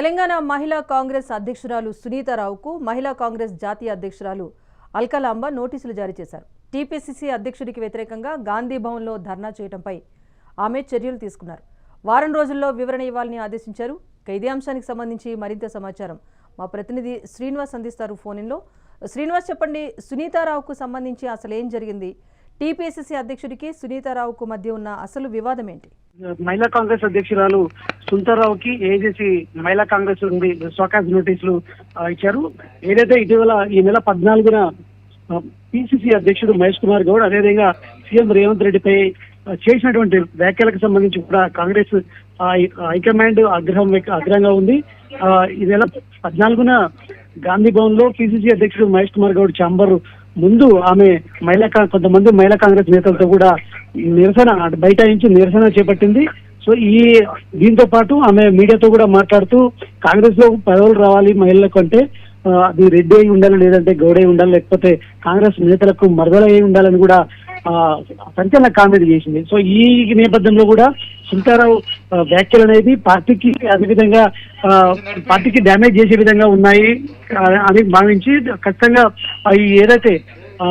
తెలంగాణ మహిళా కాంగ్రెస్ అధ్యక్షురాలు సునీతారావుకు మహిళా కాంగ్రెస్ జాతీయ అధ్యక్షురాలు అల్కలాంబ నోటీసులు జారీ చేశారు. టీపీసీసీ అధ్యక్షుడికి వ్యతిరేకంగా గాంధీ భవన్లో ధర్నా చేయడంపై ఆమె చర్యలు తీసుకున్నారు. వారం రోజుల్లో వివరణ ఇవ్వాలని ఆదేశించారు. ఖైదీ ఇదే అంశానికి సంబంధించి మరింత సమాచారం. మా ప్రతినిధి శ్రీనివాస్ అందిస్తారు ఫోన్లో శ్రీనివాస్ చెప్పండి సునీతారావుకు సంబంధించి అసలు ఏం జరిగింది? టీపీసీసీ అధ్యక్షుడికి సునీతారావుకు మధ్య ఉన్న అసలు వివాదం ఏంటి మహిళా కాంగ్రెస్ అధ్యక్షురాలు సుందరరావుకి ఏజెసి మహిళా కాంగ్రెస్ నుండి స్వకాస్ నోటీసులు ఇచ్చారు. ఏదైతే ఇటీవల ఈ నెల పద్నాలుగున పిసిసి అధ్యక్షుడు మహేష్ కుమార్ గౌడ్ అదేవిధంగా సీఎం రేవంత్ రెడ్డిపై చేసినటువంటి వ్యాఖ్యలకు సంబంధించి కూడా కాంగ్రెస్ హైకమాండ్ ఆగ్రహం ఆగ్రహంగా ఉంది. ఆ, ఈ నెల పద్నాలుగున గాంధీ భవన్లో పిసిసి అధ్యక్షుడు మహేష్ కుమార్ గౌడ్ చాంబర్ ముందు ఆమె మహిళా కా- కొంతమంది మహిళా కాంగ్రెస్ నేతలతో కూడా నిరసన బైఠాయించి నిరసన చేపట్టింది. సో ఈ దీంతో పాటు ఆమె మీడియాతో కూడా మాట్లాడుతూ కాంగ్రెస్లో పదవులు రావాలి మహిళలకు అంటే అది రెడ్డి అయి ఉండాలి లేదంటే గౌడ ఉండాలి లేకపోతే కాంగ్రెస్ నేతలకు మరదలు అయి ఉండాలని కూడా సంచలన కామెంట్ చేసింది. సో ఈ నేపథ్యంలో కూడా సుంటారావు వ్యాఖ్యలు అనేది పార్టీకి అదేవిధంగా ఆ, పార్టీకి డ్యామేజ్ చేసే విధంగా ఉన్నాయి అని భావించి ఖచ్చితంగా ఈ ఏదైతే ఆ,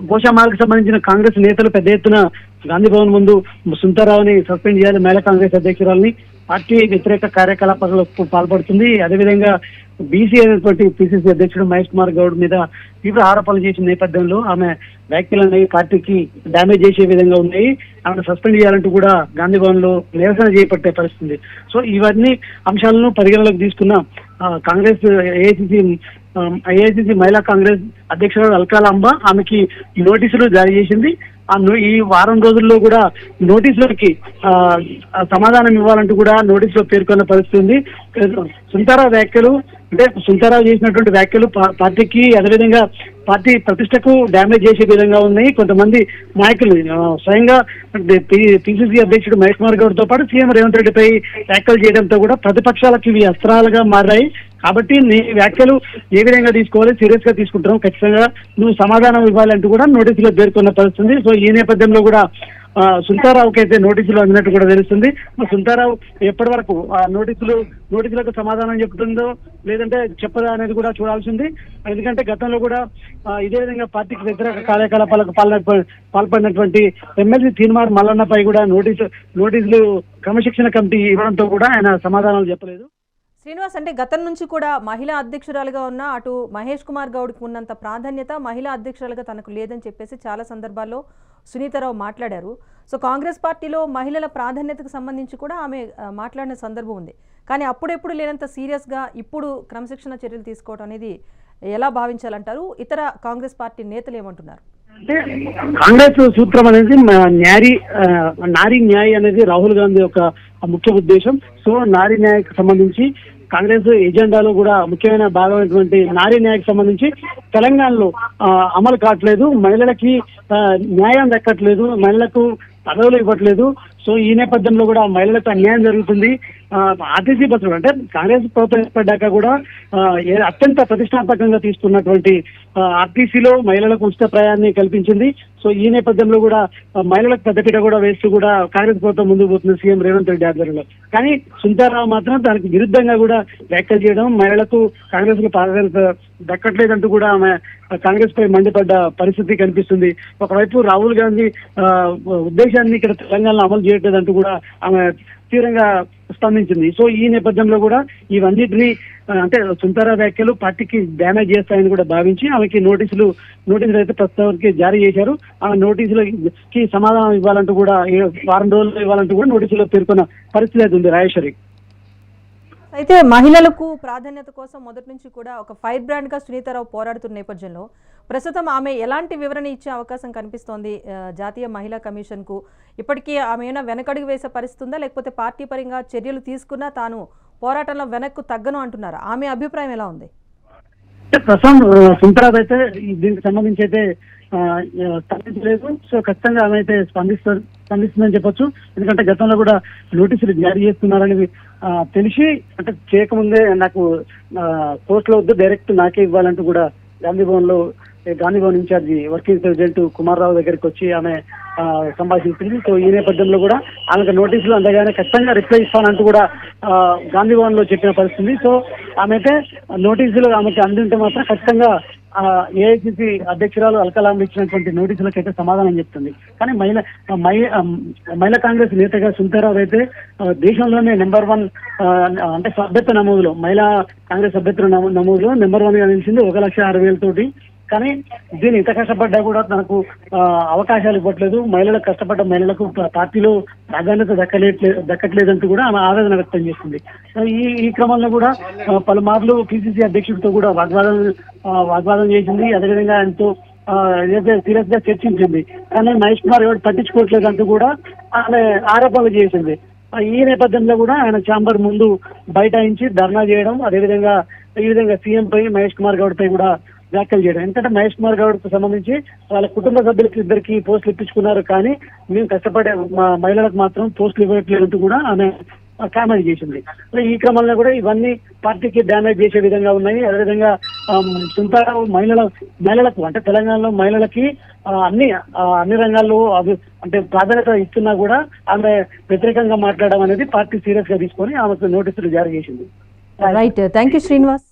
గోషామాలకు సంబంధించిన కాంగ్రెస్ నేతలు పెద్ద ఎత్తున గాంధీ భవన్ ముందు సుంతారావుని సస్పెండ్ చేయాలి మహిళా కాంగ్రెస్ అధ్యక్షురాలని. పార్టీ వ్యతిరేక కార్యకలాపాలకు పాల్పడుతుంది. అదేవిధంగా బీసీ అయినటువంటి పిసిసి అధ్యక్షుడు మహేష్ కుమార్ గౌడ్ మీద తీవ్ర ఆరోపణలు చేసిన నేపథ్యంలో ఆమె వ్యాఖ్యలు అనేవి పార్టీకి డామేజ్ చేసే విధంగా ఉన్నాయి. ఆమెను సస్పెండ్ చేయాలంటూ కూడా గాంధీ భవన్లో నిరసన చేపట్టే పరిస్థితి సో ఇవన్నీ అంశాలను పరిగణలోకి తీసుకున్న ఆ, కాంగ్రెస్ ఏఐసిసి ఐఐసిసి మహిళా కాంగ్రెస్ అధ్యక్షురాలు అల్కాలాంబ ఆమెకి నోటీసులు జారీ చేసింది. ఈ వారం రోజుల్లో కూడా నోటీసులకి ఆ సమాధానం ఇవ్వాలంటూ కూడా నోటీసులో పేర్కొన్న పరిస్థితి ఉంది. సుంతారావు వ్యాఖ్యలు అంటే సుంతారావు చేసినటువంటి వ్యాఖ్యలు పార్టీకి అదేవిధంగా పార్టీ ప్రతిష్టకు డ్యామేజ్ చేసే విధంగా ఉన్నాయి. కొంతమంది నాయకులు స్వయంగా పిసిసి అధ్యక్షుడు మహేష్ కుమార్ గౌడ్ పాటు సీఎం రేవంత్ రెడ్డిపై వ్యాఖ్యలు చేయడంతో కూడా ప్రతిపక్షాలకు ఇవి అస్త్రాలుగా మారాయి. కాబట్టి నీ వ్యాఖ్యలు ఏ విధంగా తీసుకోవాలి సీరియస్గా తీసుకుంటాం ఖచ్చితంగా నువ్వు సమాధానం ఇవ్వాలంటూ కూడా నోటీసులో పేర్కొన్న పరిస్థితి. సో ఈ నేపథ్యంలో కూడా సుంతారావుకి అయితే నోటీసులు అందినట్టు కూడా తెలుస్తుంది. సుంతారావు ఎప్పటి వరకు ఆ నోటీసులు నోటీసులకు సమాధానం చెప్తుందో లేదంటే చెప్పదా అనేది కూడా చూడాల్సింది. ఎందుకంటే గతంలో కూడా ఇదే విధంగా పార్టీకి వ్యతిరేక కార్యకలాపాలకు పాల్ పాల్పడినటువంటి ఎమ్మెల్సీ తీర్మాన్ మల్లన్నపై కూడా నోటీసు నోటీసులు క్రమశిక్షణ కమిటీ ఇవ్వడంతో కూడా ఆయన సమాధానాలు చెప్పలేదు. శ్రీనివాస్ అంటే గతం నుంచి కూడా మహిళా అధ్యక్షురాలుగా ఉన్న అటు మహేష్ కుమార్ గౌడ్కి ఉన్నంత ప్రాధాన్యత మహిళా అధ్యక్షురాలుగా తనకు లేదని చెప్పేసి చాలా సందర్భాల్లో సునీతారావు మాట్లాడారు. సో కాంగ్రెస్ పార్టీలో మహిళల ప్రాధాన్యతకు సంబంధించి కూడా ఆమె మాట్లాడిన సందర్భం ఉంది. కానీ అప్పుడెప్పుడు లేనంత సీరియస్గా ఇప్పుడు క్రమశిక్షణ చర్యలు తీసుకోవడం అనేది ఎలా భావించాలంటారు? ఇతర కాంగ్రెస్ పార్టీ నేతలు ఏమంటున్నారు? అంటే కాంగ్రెస్ సూత్రం అనేది న్యారీ నారీ న్యాయ్ అనేది రాహుల్ గాంధీ యొక్క ముఖ్య ఉద్దేశం. సో నారీ న్యాయకు సంబంధించి కాంగ్రెస్ ఎజెండాలో కూడా ముఖ్యమైన భాగమైనటువంటి నారీ న్యాయకు సంబంధించి తెలంగాణలో ఆ, అమలు కావట్లేదు. మహిళలకి ఆ, న్యాయం దక్కట్లేదు. మహిళలకు పదవులు ఇవ్వట్లేదు. సో ఈ నేపథ్యంలో కూడా మహిళలకు అన్యాయం జరుగుతుంది. ఆర్టీసీ బస్సులు అంటే కాంగ్రెస్ ప్రభుత్వం ఏర్పడ్డాక కూడా అత్యంత ప్రతిష్టాత్మకంగా తీసుకున్నటువంటి ఆర్టీసీలో మహిళలకు ఉచిత ప్రయాణాన్ని కల్పించింది. సో ఈ నేపథ్యంలో కూడా మహిళలకు పెద్దపీట కూడా వేస్తూ కూడా కాంగ్రెస్ ప్రభుత్వం ముందుకు పోతుంది సీఎం రేవంత్ రెడ్డి ఆధ్వర్యంలో. కానీ సుంతారావు మాత్రం దానికి విరుద్ధంగా కూడా వ్యాఖ్యలు చేయడం మహిళలకు కాంగ్రెస్లో ప్రాధాన్యత దక్కట్లేదంటూ కూడా ఆమె కాంగ్రెస్ పై మండిపడ్డ పరిస్థితి కనిపిస్తుంది. ఒకవైపు రాహుల్ గాంధీ ఆ, ఉద్దేశాన్ని ఇక్కడ తెలంగాణలో అమలు చేయట్లేదంటూ కూడా ఆమె తీవ్రంగా స్పందించింది. సో ఈ నేపథ్యంలో కూడా ఇవన్నిటిని అంటే సుందర వ్యాఖ్యలు పార్టీకి డ్యామేజ్ చేస్తాయని కూడా భావించి ఆమెకి నోటీసులు నోటీసులు అయితే ప్రస్తుతానికి జారీ చేశారు ఆ నోటీసులకి సమాధానం ఇవ్వాలంటూ కూడా వారం రోజులు ఇవ్వాలంటూ కూడా నోటీసులో పేర్కొన్న పరిస్థితి అయితే ఉంది రాజేశ్వరి. అయితే మహిళలకు ప్రాధాన్యత కోసం మొదటి నుంచి కూడా ఒక ఫైర్ బ్రాండ్గా సునీతారావు పోరాడుతున్న నేపథ్యంలో ప్రస్తుతం ఆమె ఎలాంటి వివరణ ఇచ్చే అవకాశం కనిపిస్తోంది జాతీయ మహిళా కమిషన్కు ఇప్పటికీ ఆమె ఏమైనా వెనకడుగు వేసే పరిస్థితి ఉందా లేకపోతే పార్టీ పరంగా చర్యలు తీసుకున్నా తాను పోరాటంలో వెనక్కు తగ్గను అంటున్నారు? ఆమె అభిప్రాయం ఎలా ఉంది? ప్రస్తుతం సుంతరాజ్ అయితే దీనికి సంబంధించి అయితే స్పందించలేదు సో ఖచ్చితంగా ఆమె అయితే స్పందిస్తారు స్పందిస్తుందని చెప్పొచ్చు. ఎందుకంటే గతంలో కూడా నోటీసులు జారీ చేస్తున్నారని ఆ, తెలిసి అంటే చేయకముందే నాకు కోర్టులో వద్దు డైరెక్ట్ నాకే ఇవ్వాలంటూ కూడా గాంధీ భవన్లో Gandhi Bhavan incharge working president Kumar Rao దగ్గరికి వచ్చి ఆమె సంభాషించింది. సో ఈ నేపథ్యంలో కూడా ఆమెకు నోటీసులు అందగానే ఖచ్చితంగా రిప్లై ఇస్తానంటూ కూడా ఆ, గాంధీ భవన్లో చెప్పిన పరిస్థితి. సో ఆమె అయితే నోటీసులు ఆమెకి అందింటే మాత్రం ఖచ్చితంగా ఏఐసిసి అధ్యక్షురాలు అల్కలాంబ ఇచ్చినటువంటి నోటీసులకు అయితే సమాధానం చెప్తుంది. కానీ మహిళ మహిళా కాంగ్రెస్ నేతగా సుంతారావు అయితే దేశంలోనే నెంబర్ వన్ అంటే సభ్యత్వ నమోదులో మహిళా కాంగ్రెస్ సభ్యత్వ నమో- నమోదులో నెంబర్ వన్గా నిలిచింది ఒక లక్ష అరవై వేలతోటి. కానీ దీన్ని ఇంత కష్టపడ్డా కూడా తనకు ఆ, అవకాశాలు ఇవ్వట్లేదు. మహిళలకు కష్టపడ్డ మహిళలకు పార్టీలో ప్రాధాన్యత దక్కలేట్లేదు దక్కట్లేదంటూ కూడా ఆమె ఆవేదన వ్యక్తం చేస్తుంది ఈ ఈ క్రమంలో కూడా పలుమార్లు పిసిసి అధ్యక్షుడితో కూడా వాగ్వాదం వాగ్వాదం చేసింది. అదేవిధంగా ఆయనతో సీరియస్గా చర్చించింది. కానీ మహేష్ కుమార్ ఎవరు పట్టించుకోవట్లేదు అంటూ కూడా ఆమె ఆరోపణలు చేసింది. ఈ నేపథ్యంలో కూడా ఆయన ఛాంబర్ ముందు బైఠాయించి ధర్నా చేయడం అదేవిధంగా ఈ విధంగా సీఎం పై మహేష్ కుమార్ గౌడ్ పై కూడా వ్యాఖ్యలు చేయడం. ఎందుకంటే మహేష్ కుమార్ గౌడ్కు సంబంధించి వాళ్ళ కుటుంబ సభ్యులకి ఇద్దరికి పోస్టులు ఇప్పించుకున్నారు. కానీ మేము కష్టపడే మా మహిళలకు మాత్రం పోస్టులు ఇవ్వట్లేదంటూ కూడా ఆమె కామెంట్ చేసింది. ఈ క్రమంలో కూడా ఇవన్నీ పార్టీకి డ్యామేజ్ చేసే విధంగా ఉన్నాయి. అదేవిధంగా ఆమ్, సుంతారావు మహిళల మహిళలకు అంటే తెలంగాణలో మహిళలకి అన్ని అన్ని రంగాల్లో అవి అంటే ప్రాధాన్యత ఇస్తున్నా కూడా ఆమె వ్యతిరేకంగా మాట్లాడడం అనేది పార్టీ సీరియస్గా తీసుకొని ఆమెకు నోటీసులు జారీ చేసింది. Right thank you Srinivas